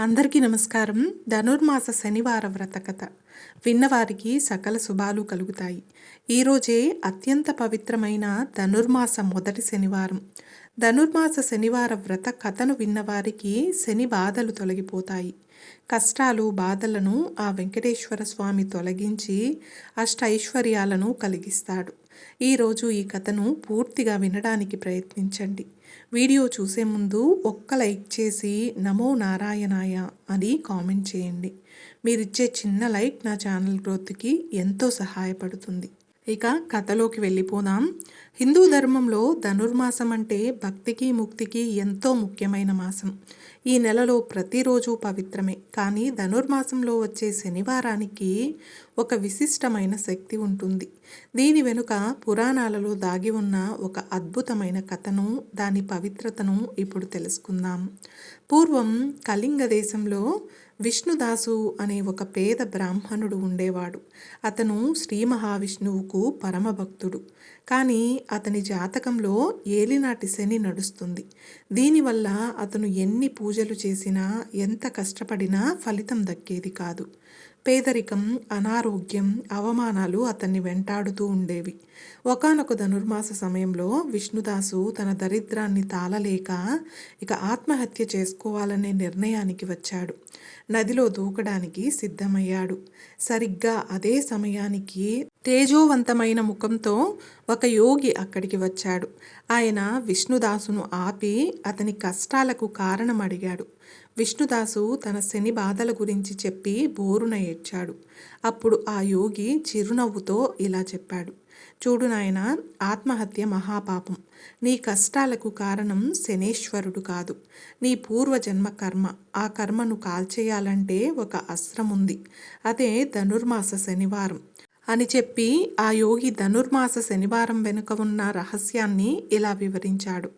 అందరికీ నమస్కారం. ధనుర్మాస శనివార వ్రత కథ. విన్నవారికి సకల శుభాలు కలుగుతాయి. ఈరోజే అత్యంత పవిత్రమైన ధనుర్మాస మొదటి శనివారం. ధనుర్మాస శనివార వ్రత కథను విన్నవారికి శని బాధలు తొలగిపోతాయి. కష్టాలు బాధలను ఆ వెంకటేశ్వర స్వామి తొలగించి అష్టైశ్వర్యాలను కలిగిస్తాడు. ఈరోజు ఈ కథను పూర్తిగా వినడానికి ప్రయత్నించండి. వీడియో చూసే ముందు ఒక్క లైక్ చేసి నమో నారాయణాయ అని కామెంట్ చేయండి. మీరిచ్చే చిన్న లైక్ నా ఛానల్ గ్రోత్కి ఎంతో సహాయపడుతుంది. ఇక కథలోకి వెళ్ళిపోదాం. హిందూ ధర్మంలో ధనుర్మాసం అంటే భక్తికి ముక్తికి ఎంతో ముఖ్యమైన మాసం. ఈ నెలలో ప్రతిరోజు పవిత్రమే. కానీ ధనుర్మాసంలో వచ్చే శనివారానికి ఒక విశిష్టమైన శక్తి ఉంటుంది. దీని వెనుక పురాణాలలో దాగి ఉన్న ఒక అద్భుతమైన కథను దాని పవిత్రతను ఇప్పుడు తెలుసుకుందాం. పూర్వం కళింగ దేశంలో విష్ణుదాసు అనే ఒక పేద బ్రాహ్మణుడు ఉండేవాడు. అతను శ్రీ మహావిష్ణువుకు పరమభక్తుడు. కానీ అతని జాతకంలో ఏలినాటి శని నడుస్తుంది. దీనివల్ల అతను ఎన్ని పూజలు చేసినా ఎంత కష్టపడినా ఫలితం దక్కేది కాదు. పేదరికం అనారోగ్యం అవమానాలు అతన్ని వెంటాడుతూ ఉండేవి. ఒకనొక ధనుర్మాస సమయంలో విష్ణుదాసు తన దరిద్రాన్ని తాళలేక ఇక ఆత్మహత్య చేసుకోవాలనే నిర్ణయానికి వచ్చాడు. నదిలో దూకడానికి సిద్ధమయ్యాడు. సరిగ్గా అదే సమయానికి తేజోవంతమైన ముఖంతో ఒక యోగి అక్కడికి వచ్చాడు. ఆయన విష్ణుదాసును ఆపి అతని కష్టాలకు కారణం అడిగాడు విష్ణుదాసు తన శని బాధల గురించి చెప్పి బోరున ఏడ్చాడు. అప్పుడు ఆ యోగి చిరునవ్వుతో ఇలా చెప్పాడు. చూడు నాయన ఆత్మహత్య మహాపాపం. నీ కష్టాలకు కారణం శనేశ్వరుడు కాదు. నీ పూర్వజన్మ కర్మ. ఆ కర్మను కాల్చేయాలంటే ఒక అస్త్రం ఉంది అదే ధనుర్మాస శనివారం. అని చెప్పి ఆ యోగి ధనుర్మాస శనివారం వెనుక ఉన్న రహస్యాన్ని ఇలా వివరించాడు.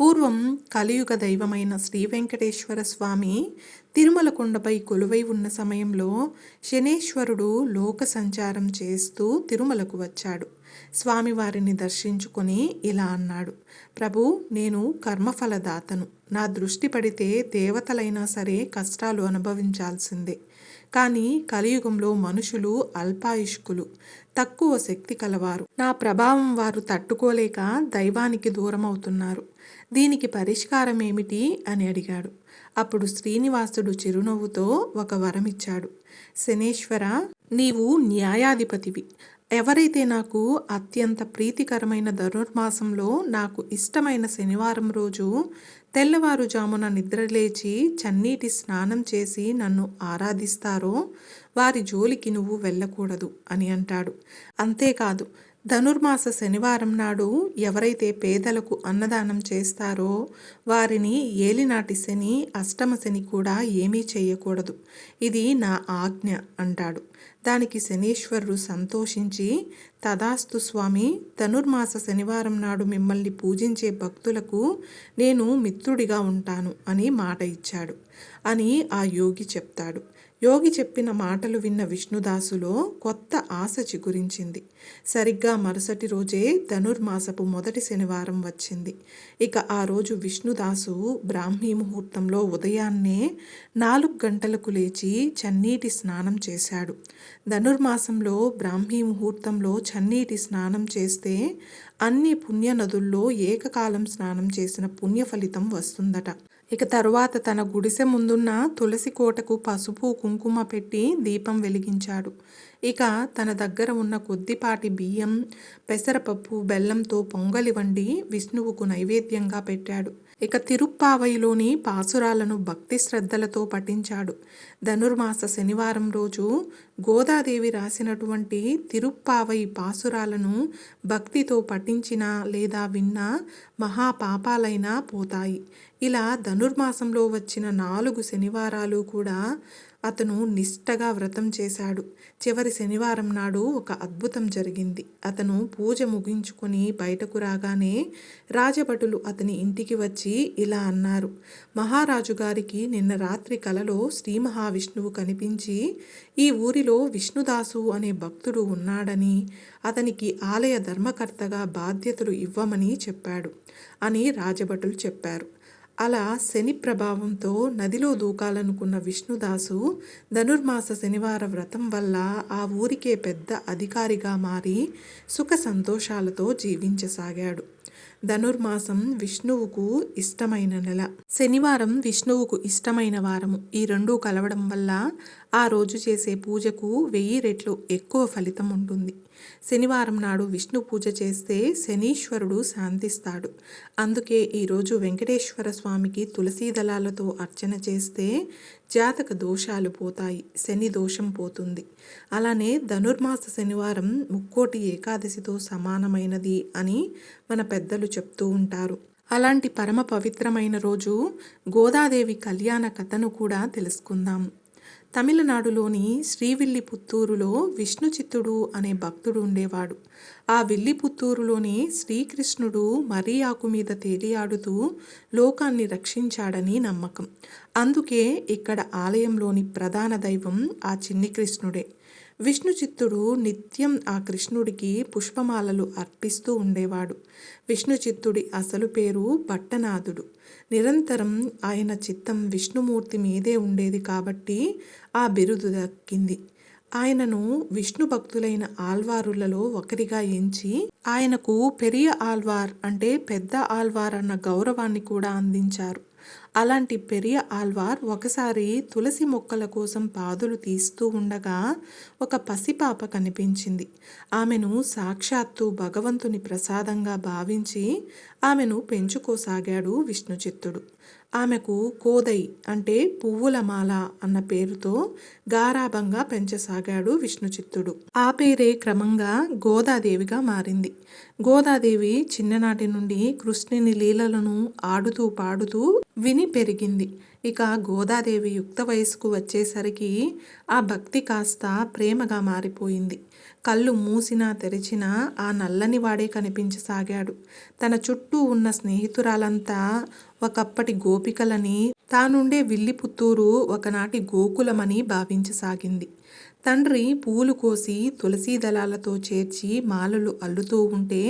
పూర్వం కలియుగ దైవమైన శ్రీ వెంకటేశ్వర స్వామి తిరుమల కొండపై కొలువై ఉన్న సమయంలో శనేశ్వరుడు లోక సంచారం చేస్తూ తిరుమలకు వచ్చాడు. స్వామివారిని దర్శించుకొని ఇలా అన్నాడు ప్రభు నేను కర్మఫలదాతను. నా దృష్టి పడితే దేవతలైనా సరే కష్టాలు అనుభవించాల్సిందే. కానీ కలియుగంలో మనుషులు అల్పాయుష్కులు. తక్కువ శక్తి కలవారు. నా ప్రభావం వారు తట్టుకోలేక దైవానికి దూరం అవుతున్నారు దీనికి పరిష్కారం ఏమిటి అని అడిగాడు. అప్పుడు శ్రీనివాసుడు చిరునవ్వుతో ఒక వరమిచ్చాడు. శనేశ్వర నీవు న్యాయాధిపతివి. ఎవరైతే నాకు అత్యంత ప్రీతికరమైన ధనుర్మాసంలో నాకు ఇష్టమైన శనివారం రోజు తెల్లవారుజామున నిద్రలేచి చన్నీటి స్నానం చేసి నన్ను ఆరాధిస్తారో వారి జోలికి నువ్వు వెళ్ళకూడదు అని అంటాడు. అంతేకాదు ధనుర్మాస శనివారం నాడు ఎవరైతే పేదలకు అన్నదానం చేస్తారో వారిని ఏలినాటి శని అష్టమ శని కూడా ఏమీ చేయకూడదు. ఇది నా ఆజ్ఞ అంటాడు. దానికి శనీశ్వరుడు సంతోషించి తదాస్తు స్వామి ధనుర్మాస శనివారం నాడు మిమ్మల్ని పూజించే భక్తులకు నేను మిత్రుడిగా ఉంటాను అని మాట ఇచ్చాడు అని ఆ యోగి చెప్తాడు. యోగి చెప్పిన మాటలు విన్న విష్ణుదాసులో కొత్త ఆశ చిగురించింది. సరిగ్గా మరుసటి రోజే ధనుర్మాసపు మొదటి శనివారం వచ్చింది. ఇక ఆ రోజు విష్ణుదాసు బ్రాహ్మీ ముహూర్తంలో ఉదయాన్నే నాలుగు గంటలకు లేచి చన్నీటి స్నానం చేశాడు. ధనుర్మాసంలో బ్రాహ్మీ ముహూర్తంలో చన్నీటి స్నానం చేస్తే అన్ని పుణ్య నదుల్లో ఏకకాలం స్నానం చేసిన పుణ్య ఫలితం వస్తుందట. ఇక తరువాత తన గుడిసె ముందున్న తులసి కోటకు పసుపు కుంకుమ పెట్టి దీపం వెలిగించాడు. ఇక తన దగ్గర ఉన్న కొద్దిపాటి బియ్యం పెసరపప్పు బెల్లంతో పొంగలి వండి విష్ణువుకు నైవేద్యంగా పెట్టాడు. ఇక తిరుప్పావయిలోని పాసురాలను భక్తి శ్రద్ధలతో పఠించాడు. ధనుర్మాస శనివారం రోజు గోదాదేవి రాసినటువంటి తిరుప్పావై పాసురాలను భక్తితో పఠించిన లేదా విన్నా మహాపాపాలైనా పోతాయి. ఇలా ధనుర్మాసంలో వచ్చిన నాలుగు శనివారాలు కూడా అతను నిష్టగా వ్రతం చేశాడు. చివరి శనివారం నాడు ఒక అద్భుతం జరిగింది. అతను పూజ ముగించుకొని బయటకు రాగానే రాజభటులు అతని ఇంటికి వచ్చి ఇలా అన్నారు. మహారాజు గారికి నిన్న రాత్రి కలలో శ్రీ మహావిష్ణువు కనిపించి ఈ ఊరిలో విష్ణుదాసు అనే భక్తుడు ఉన్నాడని అతనికి ఆలయ ధర్మకర్తగా బాధ్యతలు ఇవ్వమని చెప్పాడు అని రాజభటులు చెప్పారు. అలా శని ప్రభావంతో నదిలో దూకాలనుకున్న విష్ణుదాసు ధనుర్మాస శనివార వ్రతం వల్ల ఆ ఊరికే పెద్ద అధికారిగా మారి సుఖ సంతోషాలతో జీవించసాగాడు. ధనుర్మాసం విష్ణువుకు ఇష్టమైన నెల. శనివారం విష్ణువుకు ఇష్టమైన వారము. ఈ రెండూ కలవడం వల్ల ఆ రోజు చేసే పూజకు వెయ్యి రెట్లు ఎక్కువ ఫలితం ఉంటుంది. శనివారం నాడు విష్ణు పూజ చేస్తే శనీశ్వరుడు శాంతిస్తాడు. అందుకే ఈరోజు వెంకటేశ్వర స్వామికి తులసీ దళాలతో అర్చన చేస్తే జాతక దోషాలు పోతాయి. శని దోషం పోతుంది. అలానే ధనుర్మాస శనివారం ముక్కోటి ఏకాదశితో సమానమైనది అని మన పెద్దలు చెప్తూ ఉంటారు. అలాంటి పరమ పవిత్రమైన రోజు గోదాదేవి కళ్యాణ కథను కూడా తెలుసుకుందాం. తమిళనాడులోని శ్రీవిల్లిపుత్తూరులో విష్ణు చిత్తుడు అనే భక్తుడు ఉండేవాడు. ఆ విల్లిపుత్తూరులోని శ్రీకృష్ణుడు మరీ ఆకు మీద తేలియాడుతూ లోకాన్ని రక్షించాడని నమ్మకం. అందుకే ఇక్కడ ఆలయంలోని ప్రధాన దైవం ఆ చిన్ని కృష్ణుడే. విష్ణు చిత్తుడు నిత్యం ఆ కృష్ణుడికి పుష్పమాలలు అర్పిస్తూ ఉండేవాడు. విష్ణు చిత్తుడి అసలు పేరు పట్టనాథుడు నిరంతరం ఆయన చిత్తం విష్ణుమూర్తి మీదే ఉండేది కాబట్టి ఆ బిరుదు దక్కింది. ఆయనను విష్ణు భక్తులైన ఆల్వారులలో ఒకరిగా ఎంచి ఆయనకు పెరియ ఆల్వార్ అంటే పెద్ద ఆల్వార్ అన్న గౌరవాన్ని కూడా అందించారు. అలాంటి పెరియ ఆల్వార్ ఒకసారి తులసి మొక్కల కోసం పాదులు తీస్తూ ఉండగా ఒక పసిపాప కనిపించింది. ఆమెను సాక్షాత్తు భగవంతుని ప్రసాదంగా భావించి ఆమెను పెంచుకోసాగాడు విష్ణుచిత్తుడు. ఆమెకు కోదై అంటే పువ్వుల మాల అన్న పేరుతో గారాభంగా పెంచసాగాడు విష్ణుచిత్తుడు. ఆ పేరే క్రమంగా గోదాదేవిగా మారింది. గోదాదేవి చిన్ననాటి నుండి కృష్ణుని లీలలను ఆడుతూ పాడుతూ విని పెరిగింది. ఇక గోదాదేవి యుక్త వయసుకు వచ్చేసరికి ఆ భక్తి కాస్త ప్రేమగా మారిపోయింది. కళ్ళు మూసినా తెరిచినా ఆ నల్లని వాడే కనిపించసాగాడు. తన చుట్టూ ఉన్న స్నేహితురాలంతా ఒకప్పటి గోపికలని తానుండే విల్లిపుత్తూరు ఒకనాటి గోకులమని భావించసాగింది. తండ్రి పూలు కోసి తులసీ దళాలతో చేర్చి మాలలు అల్లుతూ ఉంటే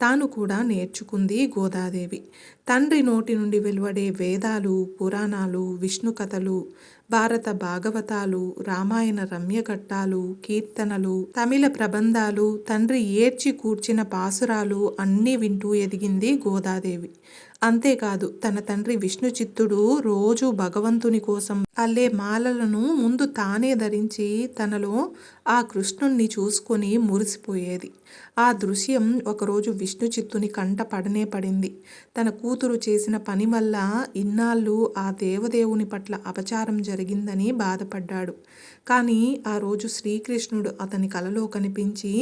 తాను కూడా నేర్చుకుంది గోదాదేవి. తండ్రి నోటి నుండి వెలువడే వేదాలు పురాణాలు విష్ణు కథలు భారత భాగవతాలు రామాయణ రమ్యఘట్టాలు కీర్తనలు తమిళ ప్రబంధాలు తండ్రి ఏడ్చి కూర్చిన పాసురాలు అన్నీ వింటూ ఎదిగింది గోదాదేవి. అంతేకాదు తన తండ్రి విష్ణు చిత్తుడు రోజు భగవంతుని కోసం అల్లే మాలలను ముందు తానే ధరించి తనలో ఆ కృష్ణుణ్ణి చూసుకొని మురిసిపోయేది. ఆ దృశ్యం ఒకరోజు విష్ణు చిత్తుని కంట పడనే పడింది. తన కూతురు చేసిన పని వల్ల ఇన్నాళ్ళు ఆ దేవదేవుని పట్ల అపచారం జరిగిందని బాధపడ్డాడు. కానీ ఆ రోజు శ్రీకృష్ణుడు అతని కలలో కనిపించి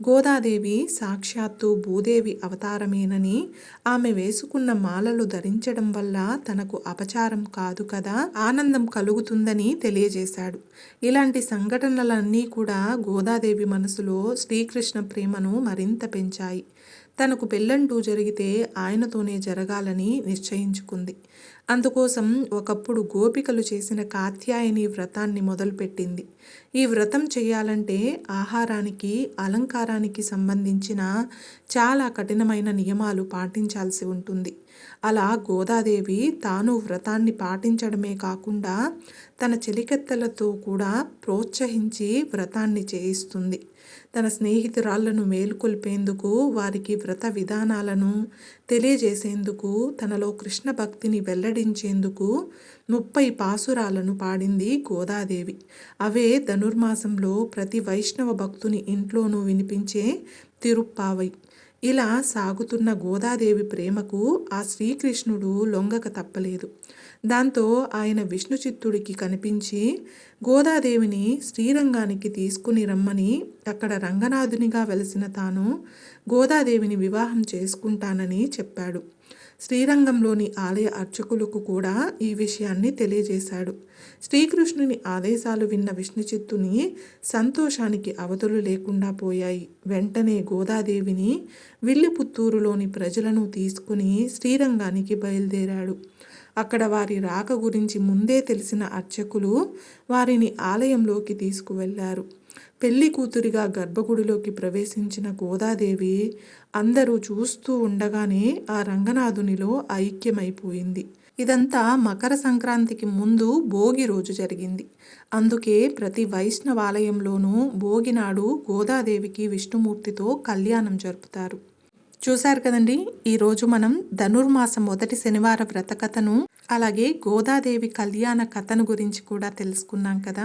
గోదాదేవి సాక్షాత్తు భూదేవి అవతారమేనని ఆమె వేసుకున్న మాలలు ధరించడం వల్ల తనకు అపచారం కాదు కదా ఆనందం కలుగుతుందని తెలియజేశాడు. ఇలాంటి సంఘటనలన్నీ కూడా గోదాదేవి మనసులో శ్రీకృష్ణ ప్రేమను మరింత పెంచాయి. తనకు పెళ్ళంటూ జరిగితే ఆయనతోనే జరగాలని నిశ్చయించుకుంది. అందుకోసం ఒకప్పుడు గోపికలు చేసిన కాత్యాయని వ్రతాన్ని మొదలుపెట్టింది. ఈ వ్రతం చేయాలంటే ఆహారానికి అలంకారానికి సంబంధించిన చాలా కఠినమైన నియమాలు పాటించాల్సి ఉంటుంది. అలా గోదాదేవి తాను వ్రతాన్ని పాటించడమే కాకుండా తన చెలికెత్తలతో కూడా ప్రోత్సహించి వ్రతాన్ని చేయిస్తుంది. తన స్నేహితురాళ్ళను మేలుకొల్పేందుకు వారికి వ్రత విధానాలను తెలియజేసేందుకు తనలో కృష్ణ భక్తిని వెల్లడించేందుకు ముప్పై పాసురాలను పాడింది గోదాదేవి. అవే ధనుర్మాసంలో ప్రతి వైష్ణవ భక్తుని ఇంట్లోనూ వినిపించే తిరుప్పావై. ఇలా సాగుతున్న గోదాదేవి ప్రేమకు ఆ శ్రీకృష్ణుడు లొంగక తప్పలేదు. దాంతో ఆయన విష్ణు చిత్తుడికి కనిపించి గోదాదేవిని శ్రీరంగానికి తీసుకుని రమ్మని అక్కడ రంగనాథునిగా వెలసిన తాను గోదాదేవిని వివాహం చేసుకుంటానని చెప్పాడు. శ్రీరంగంలోని ఆలయ అర్చకులకు కూడా ఈ విషయాన్ని తెలియజేశాడు. శ్రీకృష్ణుని ఆదేశాలు విన్న విష్ణుచిత్తుని సంతోషానికి అవతలు లేకుండా పోయాయి. వెంటనే గోదాదేవిని విల్లిపుత్తూరులోని ప్రజలను తీసుకుని శ్రీరంగానికి బయలుదేరాడు. అక్కడ వారి రాక గురించి ముందే తెలిసిన అర్చకులు వారిని ఆలయంలోకి తీసుకువెళ్ళారు పెళ్ళి కూతురిగా గర్భగుడిలోకి ప్రవేశించిన గోదాదేవి అందరూ చూస్తూ ఉండగానే ఆ రంగనాథునిలో ఐక్యమైపోయింది. ఇదంతా మకర సంక్రాంతికి ముందు భోగి రోజు జరిగింది. అందుకే ప్రతి వైష్ణవాలయంలోనూ భోగి నాడు గోదాదేవికి విష్ణుమూర్తితో కళ్యాణం జరుపుతారు. చూశారు కదండి? ఈరోజు మనం ధనుర్మాసం మొదటి శనివార వ్రత కథను అలాగే గోదాదేవి కళ్యాణ కథను గురించి కూడా తెలుసుకున్నాం కదా?